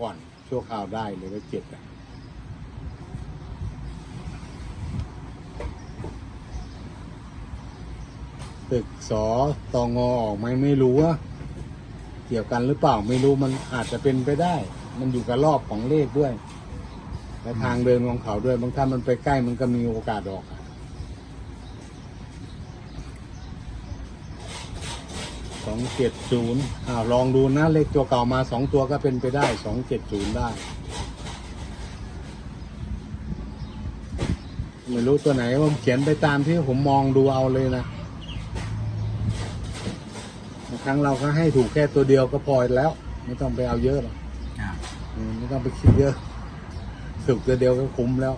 ก่อนชั่วคราวได้เลยว่าเจ็ดอะตึกสอตองอออกไหมไม่รู้ว่าเกี่ยวกันหรือเปล่าไม่รู้มันอาจจะเป็นไปได้ มันอยู่กับรอบของเลขด้วย และทางเดินของเขาด้วยบางท่านมันไปใกล้มันก็มีโอกาสออกอะ สองเจ็ดศูนย์อ้าวลองดูนะเลขตัวเก่ามาสองตัวก็เป็นไปได้สองเจ็ดศูนย์ได้ ไม่รู้ตัวไหนผมเขียนไปตามที่ผมมองดูเอาเลยนะบางครั้งเราก็ให้ถูกแค่ตัวเดียวก็พอแล้ว ไม่ต้องไปเอาเยอะหรอกครับอืมไม่ต้องไปคิดเยอะถูกตัวเดียวก็คุ้มแล้ว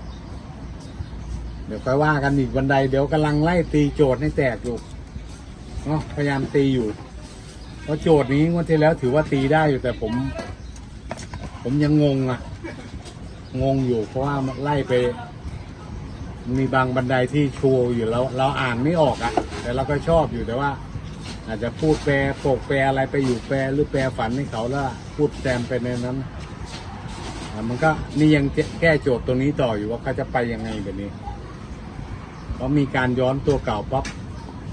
เดี๋ยวค่อยว่ากันอีกวันใดเดี๋ยวกำลังไล่ตีโจทย์ให้แตกอยู่เนาะพยายามตีอยู่เพ ราะโจทย์นี้งวันที่แล้วถือว่าตีได้อยู่แต่ผม ผมยังงงอะงงอยู่เพราะว่ามันไล่ไป มีบางบันไดที่ชัวร์อยู่แล้ว เราอ่านไม่ออกอะแต่เราก็ชอบอยู่แต่ว่า อาจจะพูดแปลโปกแปลอะไรไปอยู่แปลหรือแปลฝันให้เขาแล้วพูดแซมไปในนั้นอะมันก็นี่ยังแก้โจทย์ตรงนี้ต่ออยู่ว่าเขาจะไปยังไงแบบนี้เพราะมีการย้อนตัวเก่าปั๊บ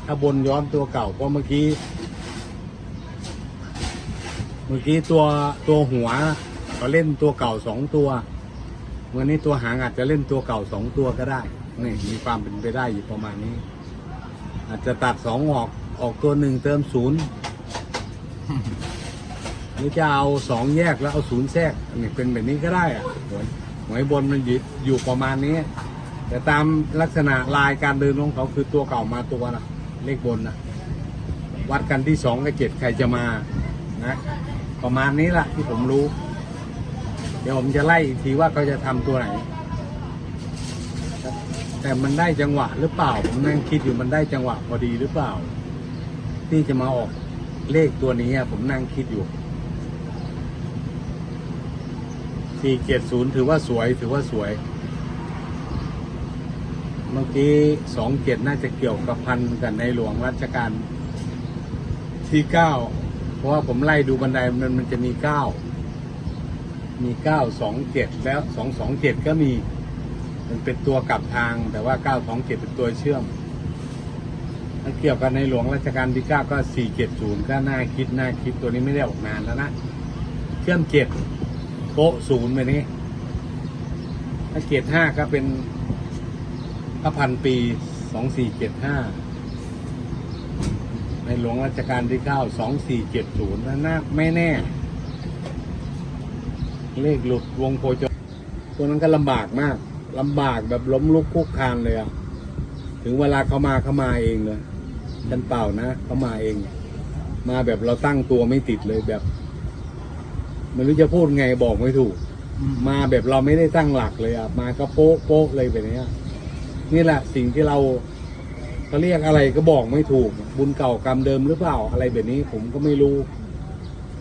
ถ้าบนย้อนตัวเก่าเพราะเมื่อกี้ เมื่อกี้ตัวตัวหัวเขาเล่นตัวเก่าสองตัววันนี้ตัวหางอาจจะเล่นตัวเก่าสองตัวก็ได้นี่มีความเป็นไปได้อยู่ประมาณนี้ อาจจะตัดสองออกออกตัวหนึ่งเติมศูนย์หรือจะเอาสองแยกแล้วเอาศูนย์แทรกนนี้เป็นแบบนี้ก็ได้อะหวยหวยบนมันอยู่อยู่ประมาณนี้ แต่ตามลักษณะลายการเดินของเขาคือตัวเก่ามาตัวนะเลขบนนะวัดกันที่สองกับเจ็ดใครจะมานะ ประมาณนี้แหละที่ผมรู้ เดี๋ยวผมจะไล่อีกทีว่าเขาจะทำตัวไหน แต่มันได้จังหวะหรือเปล่า ผมนั่งคิดอยู่มันได้จังหวะพอดีหรือเปล่า ที่จะมาออกเลขตัวนี้ผมนั่งคิดอยู่สี่เจ็ดศูนย์ถือว่าสวยถือว่าสวย เมื่อกี้สองเจ็ดน่าจะเกี่ยวกับพันกับในหลวงรัชกาลที่เก้า ราะว่าผมไล่ดูบันไดมันมันจะมีเก้า มีเก้าสองเจ็ดแล้วสองสองเจ็ดก็มี มันเป็นตัวกลับทาง แต่ว่า927เจ็ดเป็นตัวเชื่อมถ้าเกี่ยวกันในหลวงรัชกาลที่9ก็470ก็น่าคิดน่าคิดตัวนี้ไม่ได้ออกนานแล้วนะ เชื่อมเจ็ดโป๊ะศูนย์ไปนี้ ถ้าเจ็ดห้าก็เป็นพระพันปี2475ในห หลวงรัชกาลที่9 2470นั่นน่าไม่แน่ เลขหลุดวงโคจรตัวนั้นก็ลำบากมากลำบากแบบล้มลุกคุกคานเลยอะถึงเวลาเขามาเขามาเองเลยฉันเปล่านะเขามาเอง มาแบบเราตั้งตัวไม่ติดเลยแบบไม่รู้จะพูดไงบอกไม่ถูก มาแบบเราไม่ได้ตั้งหลักเลยอะมาก็โป๊ะโป๊ะเลยแบบเนี้ยนี่แหละสิ่งที่เรา เขาเรียกอะไรก็บอกไม่ถูก บุญเก่ากรรมเดิมหรือเปล่าอะไรแบบนี้ผมก็ไม่รู้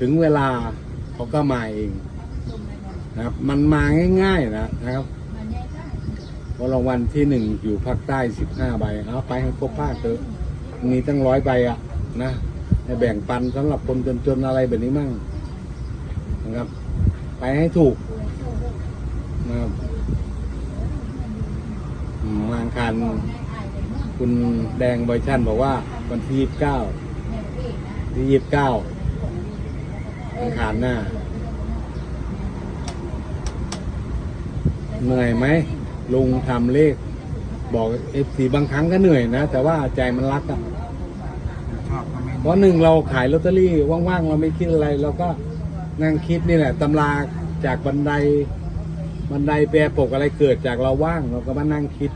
ถึงเวลาเขาก็มาเองนะครับ มันมาง่าย ๆ นะนะครับเพราะรางวัลที่หนึ่งอยู่ภาคใต้สิบห้าใบเอาไปให้ครบภาคเถอะมีตั้งร้อยใบอะนะให้แบ่งปันสำหรับคนจนๆอะไรแบบนี้มั่งนะครับ ไปให้ถูกนะครับมังคาร คุณแดงบอยชั่นบอกว่า วันที่ยี่สิบเก้าที่ยี่สิบเก้าอังคารหน้า เหนื่อยไหมลุงทำเลข บอกเอฟซีบางครั้งก็เหนื่อยนะ แต่ว่าใจมันรักอะชอบก็ไม่เพราะหนึ่งเราขายลอตเตอรี่ว่างๆ เราไม่คิดอะไร เราก็นั่งคิดนี่แหละตำราจากบันได บันไดแปรปกอะไรเกิดจากเราว่างเราก็มานั่งคิด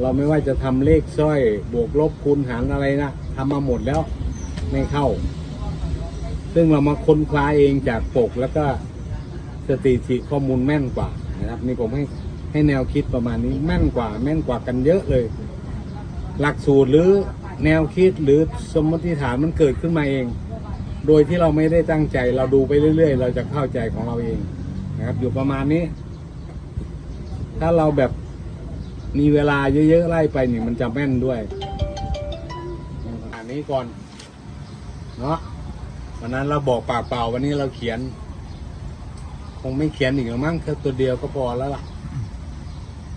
เราไม่ว่าจะทำเลขสร้อย บวกลบคูณหารอะไรนะทำมาหมดแล้วไม่เข้า ซึ่งเรามาค้นคว้าเองจากปกแล้วก็สถิติข้อมูลแม่นกว่านะครับ นี่ผมให้ให้แนวคิดประมาณนี้แม่นกว่า แม่นกว่ากันเยอะเลย หลักสูตรหรือแนวคิดหรือสมมติฐานมันเกิดขึ้นมาเอง โดยที่เราไม่ได้ตั้งใจ เราดูไปเรื่อย ๆ เราจะเข้าใจของเราเองนะครับ อยู่ประมาณนี้ ถ้าเราแบบ มีเวลาเยอะๆไล่ไปนี่มันจะแม่นด้วยอันนี้ก่อนเนาะวันนั้นเราบอกปากเปล่าวันนี้เราเขียน คงไม่เขียนอีกหรอกมั้งแค่ตัวเดียวก็พอแล้วล่ะ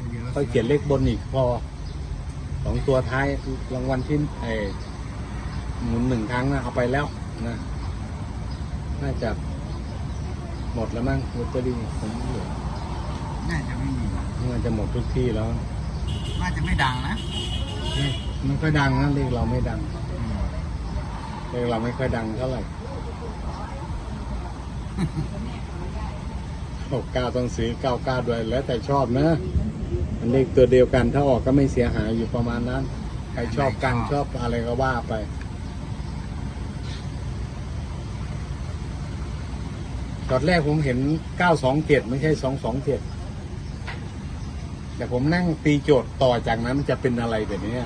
เดี๋ยวค่อยเขียนเลขบนอีกพอสองตัวท้ายรางวัลที่ไอ้หมุนหนึ่งครั้งนะเอาไปแล้วนะน่าจะหมดแล้วมั้งลอตเตอรี่ผมเหลือน่าจะไม่มีน่าจะหมดทุกที่แล้ว น่าจะไม่ดังนะไม่ค่อยดังนะเลขเราไม่ดังอืมเลขเราไม่ค่อยดังเท่าไหร่หกเก้าต้องซื้อเก้าเก้าด้วยแล้วแต่ชอบนะ มันเลขตัวเดียวกันถ้าออกก็ไม่เสียหายอยู่ประมาณนั้น ใครชอบกันชอบอะไรก็ว่าไปตอนแรกผมเห็นเก้าสองเจ็ดไม่ใช่สองสองเจ็ด แต่ผมนั่งตีโจทย์ต่อจากนั้นมันจะเป็นอะไรแบบนี้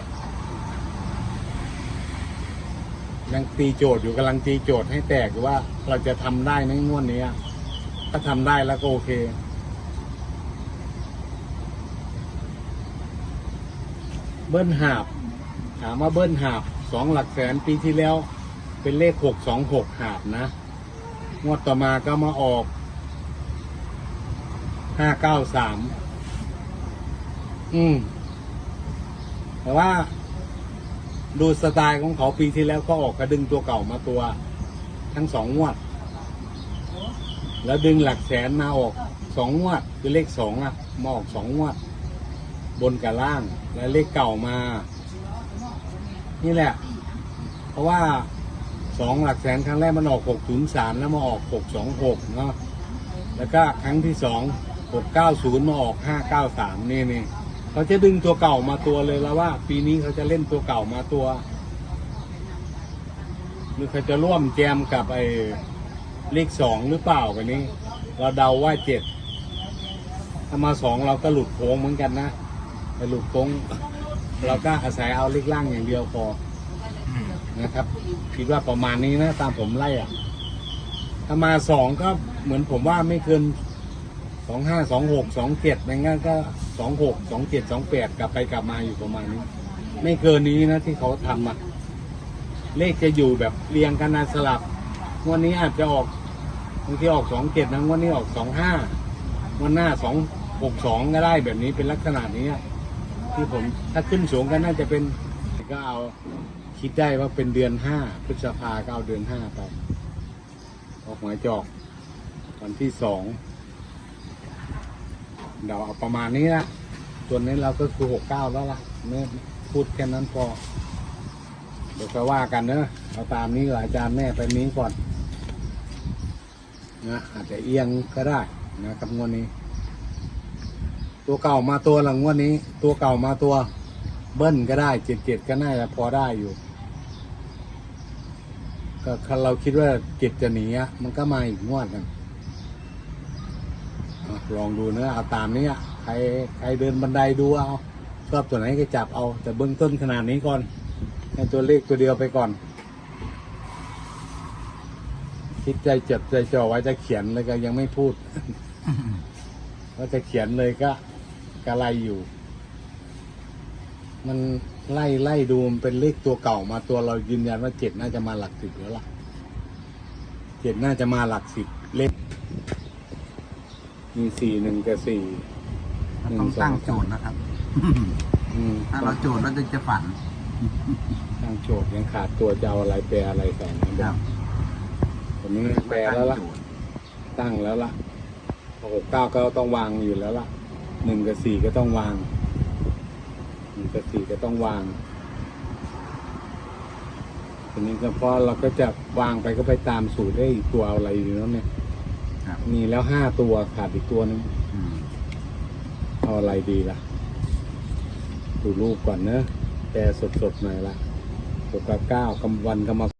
ยังตีโจทย์อยู่กำลังตีโจทย์ให้แตกว่าเราจะทำได้ในงวดนี้ถ้าทำได้แล้วก็โอเค เบิ้ลหาบ ถามว่าเบิ้ลหาบสองหลักแสนปีที่แล้ว เป็นเลขหกสองหกหาบนะงวดต่อมาก็มาออกห้าเก้าสาม อืม แต่ว่า ดูสไตล์ของเขาปีที่แล้วก็ออกกระดึงตัวเก่ามาตัว ทั้งสองงวด แล้วดึงหลักแสนมาออกสองงวด คือเลขสองอะมาออกสองงวด บนกับล่าง และเลขเก่ามา นี่แหละ เพราะว่าสองหลักแสนครั้งแรกมันออกหกศูนย์สามแล้วมาออกหกสองหกเนาะแล้วก็ครั้งที่สองหกเก้าศูนย์มาออกห้าเก้าสามนี่นี่ เขาจะดึงตัวเก่ามาตัวเลยแล้วว่า ปีนี้เขาจะเล่นตัวเก่ามาตัวหรือเขาจะร่วมแจมกับไอ้เลขสองหรือเปล่ากันนี้ เราเดาว่าเจ็ดถ้ามาสองเราก็หลุดโค้งเหมือนกันนะแต่หลุดโค้งเราก็อาศัยเอาเลขล่างอย่างเดียวพอนะครับคิดว่าประมาณนี้นะตามผมไล่อะถ้ามาสองก็เหมือนผมว่าไม่เกิน สองห้าสองหกสองเจ็ดไม่งั้นก็สองหกสองเจ็ดสองแปดกลับไปกลับมาอยู่ประมาณนี้ ไม่เกินนี้นะที่เขาทำอะเลขจะอยู่แบบเรียงกันนะสลับวันนี้อาจจะออกบางทีออกสองเจ็ดนะวันนี้ออกสองห้าวันหน้าสองหกสองก็ได้แบบนี้เป็นลักษณะนี้ที่ผมถ้าขึ้นสูงก็น่าจะเป็นก็เอาคิดได้ว่าเป็นเดือนห้าพฤษภาก็เอาเดือนห้าไปออกหมายจอกวันที่สอง เดี๋ยวเอาประมาณนี้ละส่วนนี้เราก็คือหกเก้าแล้วล่ะเมื่พูดแค่นั้นพอเดี๋ยวก็ว่ากันเนอะเอาตามนี้กับอาจารย์แม่ไปนี้ก่อนนะอาจจะเอียงก็ได้นะครับงวดนี้ ตัวเก่ามาตัวหลังงวดนี้ ตัวเก่ามาตัวเบิ้ลก็ได้เจ็ดเจ็ดก็น่าจะพอได้อยู่ก็คันเราคิดว่าเจ็ดจะหนีอะมันก็มาอีกงวดหนึงอะ ลองดูเนะเอาตามนี้ใครใครเดินบันไดดูเอาชอบตัวไหนก็จับเอาแต่เบื้องต้นขนาดนี้ก่อนให้ตัวเลขตัวเดียวไปก่อน คิดใจเจ็บใจจ่อไว้จะเขียนเลยก็ยังไม่พูดว่าจะเขียนเลยก็กะไรอยู่ มันไล่ไล่ดูมันเป็นเลขตัวเก่ามาตัวเรายืนยันว่าเจ็ดน่าจะมาหลักสิบแล้วล่ะเจ็ดน่าจะมาหลักสิบเลข มีสี่หนึ่งกับสี่เราต้องตั้งโจทย์นะครับ อืมถ้าเราโจทย์เราจะฝัน ตั้งโจทย์ยังขาดตัวจะเอาอะไรแปลอะไรใส่นะครับผมนี้แปลแล้วล่ะ ตั้งแล้วล่ะหกเก้าก็ต้องวางอยู่แล้วล่ะหนึ่งกับสี่ก็ต้องวางหนึ่งกับสี่ก็ต้องวางทีนี้ก็พอเราก็จะวางไปก็ไปตามสูตรได้อีกตัวเอาอะไรอยู่แล้วเนี่ย ครับ มีแล้วห้าตัวขาดอีกตัวหนึงอืมเอาอะไรดีล่ะ ดูรูปก่อนเนอะแปลสดๆหน่อยละตัวกับเก้ากำวันกรรม